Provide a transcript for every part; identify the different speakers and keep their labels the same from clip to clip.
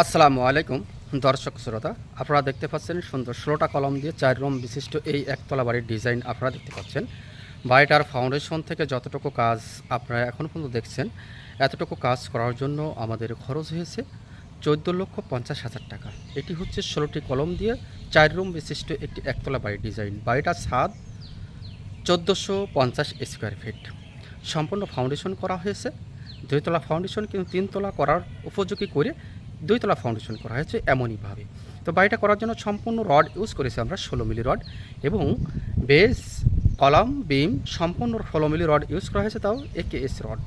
Speaker 1: আসসালামু আলাইকুম, দর্শক শ্রোতা। আপনারা দেখতে পাচ্ছেন সুন্দর ষোলোটা কলম দিয়ে চার রুম বিশিষ্ট এই একতলা বাড়ির ডিজাইন আপনারা দেখতে পাচ্ছেন। বাড়িটার ফাউন্ডেশন থেকে যতটুকু কাজ আপনারা এখন পর্যন্ত দেখছেন, এতটুকু কাজ করার জন্য আমাদের খরচ হয়েছে চোদ্দ লক্ষ পঞ্চাশ হাজার টাকা। এটি হচ্ছে ষোলোটি কলম দিয়ে চার রুম বিশিষ্ট একটি একতলা বাড়ির ডিজাইন। বাড়িটার ছাদ চোদ্দোশো পঞ্চাশ স্কোয়ার ফিট। সম্পূর্ণ ফাউন্ডেশন করা হয়েছে। দুইতলা ফাউন্ডেশন কিন্তু তিনতলা করার উপযোগী করে দুইতলা ফাউন্ডেশন করা হয়েছে এমনইভাবে। তো বাড়িটা করার জন্য সম্পূর্ণ রড ইউজ করেছি আমরা ষোলো মিলি রড এবং বেস কলাম বিম সম্পূর্ণ ষোলো মিলি রড ইউজ করা হয়েছে তাও একে এস রড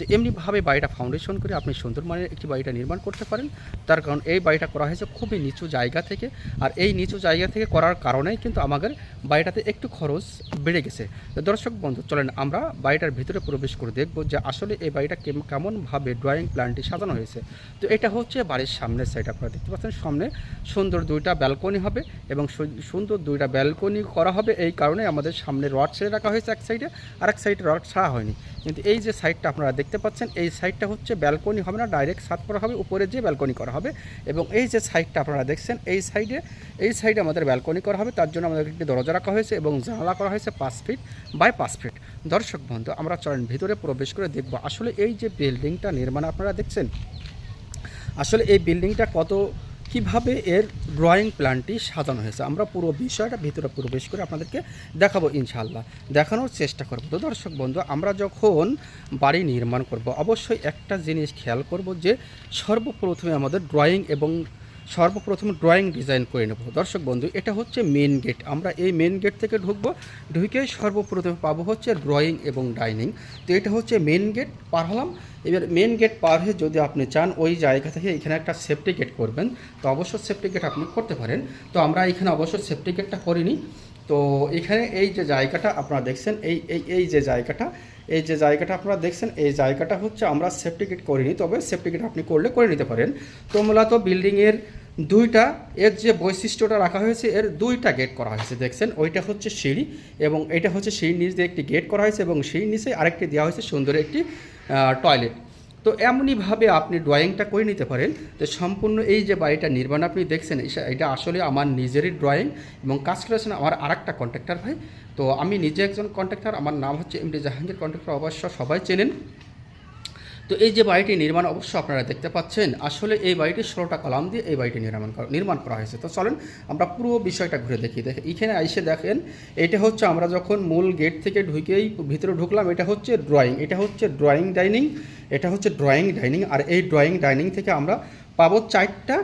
Speaker 1: তো এমনিভাবে বাড়িটা ফাউন্ডেশন করে আপনি সুন্দর মানের একটি বাড়িটা নির্মাণ করতে পারেন। তার কারণ এই বাড়িটা করা হয়েছে খুবই নিচু জায়গা থেকে। আর এই নিচু জায়গা থেকে করার কারণেই কিন্তু আমাদের বাড়িটাতে একটু খরচ বেড়ে গেছে। তো দর্শক বন্ধু, চলেন আমরা বাড়িটার ভিতরে প্রবেশ করে দেখব যে আসলে এই বাড়িটা কেম- কেমনভাবে ড্রয়িং প্ল্যানটি সাজানো হয়েছে। তো এটা হচ্ছে বাড়ির সামনের সাইড আপনারা দেখতে পাচ্ছেন। সামনে সুন্দর দুইটা ব্যালকনি হবে এবং সুন্দর দুইটা ব্যালকনি করা হবে। এই কারণে আমাদের সামনে রড ছেড়ে রাখা হয়েছে এক সাইডে আর এক সাইডে রড ছাড়া হয়নি। কিন্তু এই যে সাইডটা আপনারা দেখতে পাচ্ছেন, এই সাইডটা হচ্ছে ব্যালকনি হবে না, ডাইরেক্ট সাত করা হবে, উপরে যে ব্যালকনি করা হবে এবং এই যে সাইডটা আপনারা দেখছেন, এই সাইডে এই সাইডে আমাদের ব্যালকনি করা হবে, তার জন্য আমাদের একটি দরজা রাখা হয়েছে এবং জানালা করা হয়েছে পাঁচ ফিট বাই পাঁচ ফিট। দর্শক বন্ধু, আমরা চলেন ভিতরে প্রবেশ করে দেখব, আসলে এই যে বিল্ডিংটা নির্মাণ, আপনারা দেখছেন? আসলে এই বিল্ডিংটা কত কীভাবে এর ড্রয়িং প্ল্যানটি সাজানো হয়েছে? আমরা পুরো বিষয়টা ভিতরে প্রবেশ করে আপনাদেরকে দেখাবো ইনশাল্লাহ দেখানোর চেষ্টা করব। তো দর্শক বন্ধু, আমরা যখন বাড়ি নির্মাণ করব, অবশ্যই একটা জিনিস খেয়াল করব যে সর্বপ্রথমে আমাদের ড্রয়িং এবং সর্বপ্রথম ড্রয়িং ডিজাইন করে নেব। দর্শক বন্ধু, এটা হচ্ছে মেন গেট আমরা এই মেন গেট থেকে ঢুকবো, ঢুকে সর্বপ্রথমে পাবো হচ্ছে ড্রয়িং এবং ডাইনিং তো এটা হচ্ছে মেন গেট পার হলাম। এবার মেন গেট পার হয়ে যদি আপনি চান, ওই জায়গা থেকে এখানে একটা সেফটি গেট করবেন। তো অবশ্য সেফটি গেট আপনি করতে পারেন। তো আমরা এখানে অবশ্য সেফটি গেটটা করিনি। তো এখানে এই যে জায়গাটা আপনারা দেখছেন, এই এই এই যে জায়গাটা, এই যে জায়গাটা আপনারা দেখছেন, এই জায়গাটা হচ্ছে আমরা সেফটি গেট করিনি। তবে সেফটি গেট আপনি করলে করে নিতে পারেন। তো মূলত বিল্ডিংয়ের দুইটা, এর যে বৈশিষ্ট্যটা রাখা হয়েছে, এর দুইটা গেট করা হয়েছে, দেখছেন? ওইটা হচ্ছে সিঁড়ি এবং এটা হচ্ছে সিঁড়ির নিচ দিয়ে একটি গেট করা হয়েছে এবং সিঁড়ির নিচে আরেকটি দেওয়া হয়েছে সুন্দর একটি টয়লেট তো এমনইভাবে আপনি ড্রয়িংটা করে নিতে পারেন। তো সম্পূর্ণ এই যে বাড়িটা নির্মাণ, আপনি দেখছেন এটা আসলে আমার নিজেরই ড্রয়িং এবং কাজ করেছেন আমার আরেকটা কন্ট্রাক্টর ভাই। তো আমি নিজে একজন কন্ট্রাক্টর আমার নাম হচ্ছে এমডি জাহাঙ্গীর কন্ট্রাক্টর অবশ্য সবাই চেনেন। তো এই যে বাড়িটি নির্মাণ অবশ্য আপনারা দেখতে পাচ্ছেন, আসলে এই বাড়িটি ষোলোটা কলাম দিয়ে এই বাড়িটি নির্মাণ নির্মাণ করা হয়েছে। তো চলেন আমরা পুরো বিষয়টা ঘুরে দেখি। দেখে এখানে এসে দেখেন, এটা হচ্ছে আমরা যখন মূল গেট থেকে ঢুকেই ভিতরে ঢুকলাম, এটা হচ্ছে ড্রয়িং এটা হচ্ছে ড্রয়িং ডাইনিং এটা হচ্ছে ড্রয়িং ডাইনিং আর এই ড্রয়িং ডাইনিং থেকে আমরা পাবো চারটা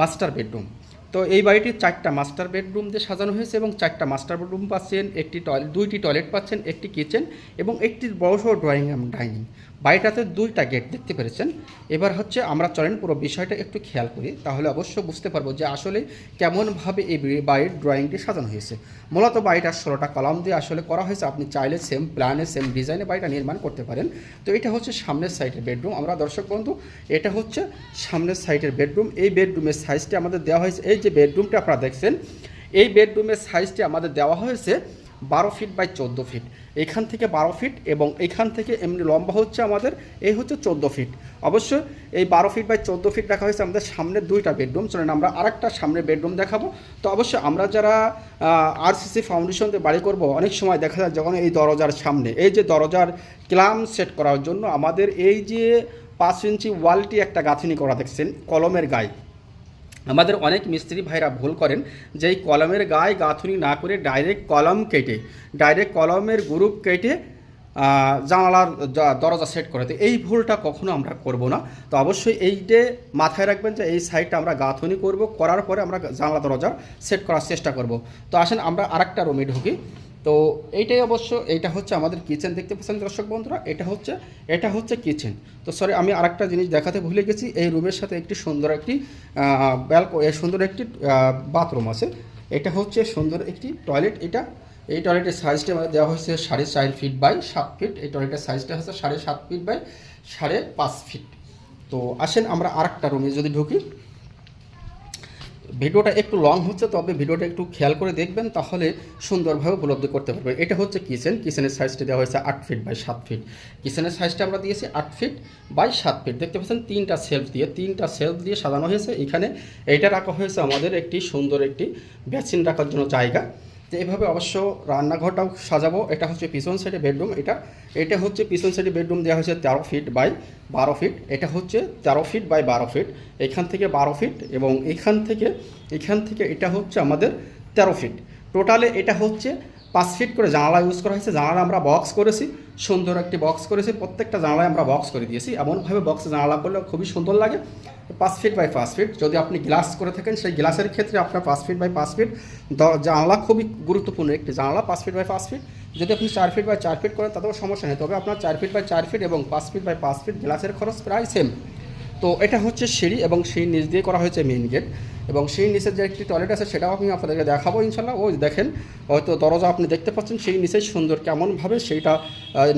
Speaker 1: মাস্টার বেডরুম তো এই বাড়িটির চারটা মাস্টার বেডরুম দিয়ে সাজানো হয়েছে এবং চারটা মাস্টার বেডরুম পাচ্ছেন, একটি টয়লেট দুইটি টয়লেট পাচ্ছেন, একটি কিচেন এবং একটি বড় সড়ো ড্রয়িং ডাইনিং বাড়িটাতে দুইটা গেট দেখতে পেরেছেন। এবার হচ্ছে আমরা চলেন পুরো বিষয়টা একটু খেয়াল করি, তাহলে অবশ্য বুঝতে পারব যে আসলে কেমনভাবে এই বাড়ির ড্রয়িংটি সাজানো হয়েছে। মূলত বাড়িটা ষোলোটা কলাম দিয়ে আসলে করা হয়েছে, আপনি চাইলে সেম প্ল্যানে সেম ডিজাইনে বাড়িটা নির্মাণ করতে পারেন। তো এটা হচ্ছে সামনের সাইডের বেডরুম আমরা দর্শক বন্ধু, এটা হচ্ছে সামনের সাইডের বেডরুম এই বেডরুমের সাইজটি আমাদের দেওয়া হয়েছে। এই যে বেডরুমটা আপনারা দেখছেন, এই বেডরুমের সাইজটি আমাদের দেওয়া হয়েছে বারো ফিট বাই চোদ্দ ফিট এখান থেকে বারো ফিট এবং এখান থেকে এমনি লম্বা হচ্ছে আমাদের, এই হচ্ছে চোদ্দ ফিট অবশ্য এই বারো ফিট বাই চোদ্দ ফিট রাখা হয়েছে আমাদের সামনে দুইটা বেডরুম চলেন আমরা আরেকটা সামনে বেডরুম দেখাবো। তো অবশ্যই আমরা যারা আরসিসি ফাউন্ডেশন দিয়ে বাড়ি করব, অনেক সময় দেখা যায় যখন এই দরজার সামনে, এই যে দরজার ক্লাম সেট করার জন্য আমাদের এই যে পাঁচ ইঞ্চি ওয়ালটি একটা গাঁথনি করা দেখছেন, কলমের গায়ে। আমাদের অনেক মিস্ত্রি ভাইরা ভুল করেন যে এই কলমের গায়ে গাঁথুনি না করে ডাইরেক্ট কলম কেটে, ডাইরেক্ট কলমের গ্রুপ কেটে জানালার দরজা সেট করে। এই ভুলটা কখনো আমরা করব না। তো অবশ্যই এই যে মাথায় রাখবেন যে এই সাইডটা আমরা গাঁথুনি করব, করার পরে আমরা জানালা দরজা সেট করার চেষ্টা করব। তো আসেন আমরা আরেকটা রুমে ঢুকি। তো এইটাই অবশ্য, এইটা হচ্ছে আমাদের কিচেন দেখতে পাচ্ছেন দর্শক বন্ধুরা, এটা হচ্ছে এটা হচ্ছে কিচেন তো সরি আমি আরেকটা জিনিস দেখাতে ভুলে গেছি, এই রুমের সাথে একটি সুন্দর একটি ব্যালকো সুন্দর একটি বাথরুম আছে। এটা হচ্ছে সুন্দর একটি টয়লেট এটা, এই টয়লেটের সাইজটা দেওয়া হয়েছে সাড়ে চার ফিট বাই সাত ফিট এই টয়লেটের সাইজটা হচ্ছে সাড়ে সাত ফিট বাই সাড়ে পাঁচ ফিট তো আসেন আমরা আরেকটা রুমে যদি ঢুকি। ভিডিওটা একটু লং হচ্ছে, তবে ভিডিওটা একটু খেয়াল করে দেখবেন, তাহলে সুন্দরভাবে উপলব্ধি করতে পারবেন। এটা হচ্ছে কিচেন। কিচেনের সাইজটা দেওয়া হয়েছে আট ফিট বাই সাত ফিট কিচেনের সাইজটা আমরা দিয়েছি আট ফিট বাই সাত ফিট দেখতে পাচ্ছেন, তিনটা সেলফ দিয়ে, তিনটা সেলফ দিয়ে সাজানো হয়েছে। এখানে এইটা রাখা হয়েছে আমাদের একটি সুন্দর একটি ভ্যাকসিন রাখার জন্য জায়গা। তো এইভাবে অবশ্য রান্নাঘরটাও সাজাবো। এটা হচ্ছে পিছন সাইডে বেডরুম এটা এটা হচ্ছে পিছন সাইডে বেডরুম দেওয়া হয়েছে তেরো ফিট বাই বারো ফিট এটা হচ্ছে তেরো ফিট বাই বারো ফিট এখান থেকে বারো ফিট এবং এখান থেকে এখান থেকে এটা হচ্ছে আমাদের তেরো ফিট টোটালে এটা হচ্ছে পাঁচ ফিট করে জানালা ইউজ করা হয়েছে। জানালা আমরা বক্স করেছি, সুন্দর একটি বক্স করেছি। প্রত্যেকটা জানালায় আমরা বক্স করে দিয়েছি। এমনভাবে বক্সে জানালা করলে খুবই সুন্দর লাগে। পাঁচ ফিট বাই পাঁচ ফিট যদি আপনি গ্লাস করে থাকেন, সেই গ্লাসের ক্ষেত্রে আপনার পাঁচ ফিট বাই পাঁচ ফিট জানালা খুবই গুরুত্বপূর্ণ একটি জানলা, পাঁচ ফিট বাই পাঁচ ফিট যদি আপনি চার ফিট বাই চার ফিট করেন, তাতেও সমস্যা নেই। তবে আপনার চার ফিট বাই চার ফিট এবং পাঁচ ফিট বাই পাঁচ ফিট গ্লাসের খরচ প্রায় সেম তো এটা হচ্ছে সিঁড়ি এবং সেই নিচ দিয়ে করা হয়েছে মেইন গেট এবং সেই নিচের যে একটি টয়লেট আছে, সেটাও আমি আপনাদেরকে দেখাবো ইনশাল্লাহ। ওই দেখেন, হয়তো দরজা আপনি দেখতে পাচ্ছেন, সেই নিচেই সুন্দর কেমনভাবে সেইটা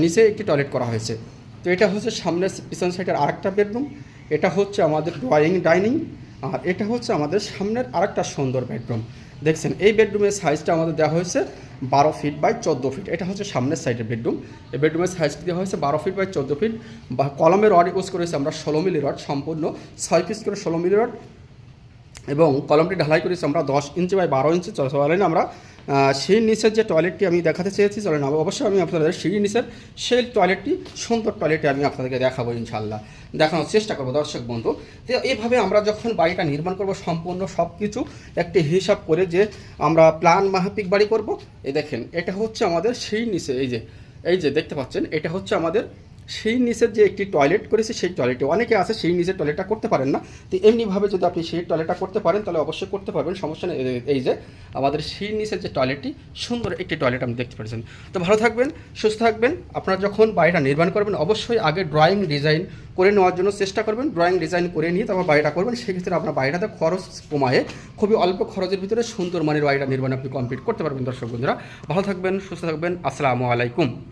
Speaker 1: নিচে একটি টয়লেট করা হয়েছে। তো এটা হচ্ছে সামনে পিছন সাইডের আরেকটা বেডরুম এটা হচ্ছে আমাদের ড্রয়িং ডাইনিং আর এটা হচ্ছে আমাদের সামনের আরেকটা সুন্দর বেডরুম দেখছেন, এই বেডরুমের সাইজটা আমাদের দেওয়া হয়েছে বারো ফিট বাই চোদ্দ ফিট এটা হচ্ছে সামনের সাইডের বেডরুম এই বেডরুমের সাইজটি দেওয়া হয়েছে বারো ফিট বাই চোদ্দ ফিট বা কলমের রড ইউজ করেছি আমরা ষোলো মিলি রড সম্পূর্ণ। ছয় পিস করে ষোলো মিলি রড এবং কলমটি ঢালাই করেছি আমরা দশ ইঞ্চি বাই বারো ইঞ্চি চলেন আমরা সেই নিচের যে টয়লেটটি আমি দেখাতে চেয়েছি, চলেন অবশ্যই আমি আপনাদের সেই নিচের সেই টয়লেটটি সুন্দর টয়লেটটি আমি আপনাদেরকে দেখাবো ইনশাল্লাহ দেখানোর চেষ্টা করব দর্শক বন্ধু। তো এইভাবে আমরা যখন বাড়িটা নির্মাণ করব, সম্পূর্ণ সব কিছু একটি হিসাব করে যে আমরা প্ল্যান মাহাপিক বাড়ি করব, এই দেখেন, এটা হচ্ছে আমাদের সেই নিচে, এই যে এই যে দেখতে পাচ্ছেন, এটা হচ্ছে আমাদের সেই নিচের যে একটি টয়লেট করেছে, সেই টয়লেটে অনেকে আছে, সেই নিচের টয়লেটটা করতে পারেন না। তো এমনিভাবে যদি আপনি সেই টয়লেটটা করতে পারেন, তাহলে অবশ্যই করতে পারবেন। সমস্যা নেই, এই- যে আমাদের সেই নিচের যে টয়লেটটি সুন্দর একটি টয়লেট আপনি দেখতে পাচ্ছেন তো ভালো থাকবেন, সুস্থ থাকবেন। আপনারা যখন বাড়িটা নির্মাণ করবেন, অবশ্যই আগে ড্রয়িং ডিজাইন করে নেওয়ার জন্য চেষ্টা করবেন। ড্রয়িং ডিজাইন করে নিয়ে তারপর বাড়িটা করবেন। সেক্ষেত্রে আপনার বাড়িটাতে খরচ কমায়ে। খুবই অল্প খরচের ভিতরে সুন্দর মানের বাড়িটা নির্মাণ আপনি কমপ্লিট করতে পারবেন দর্শক বন্ধুরা। ভালো থাকবেন, সুস্থ থাকবেন। আসসালামু আলাইকুম।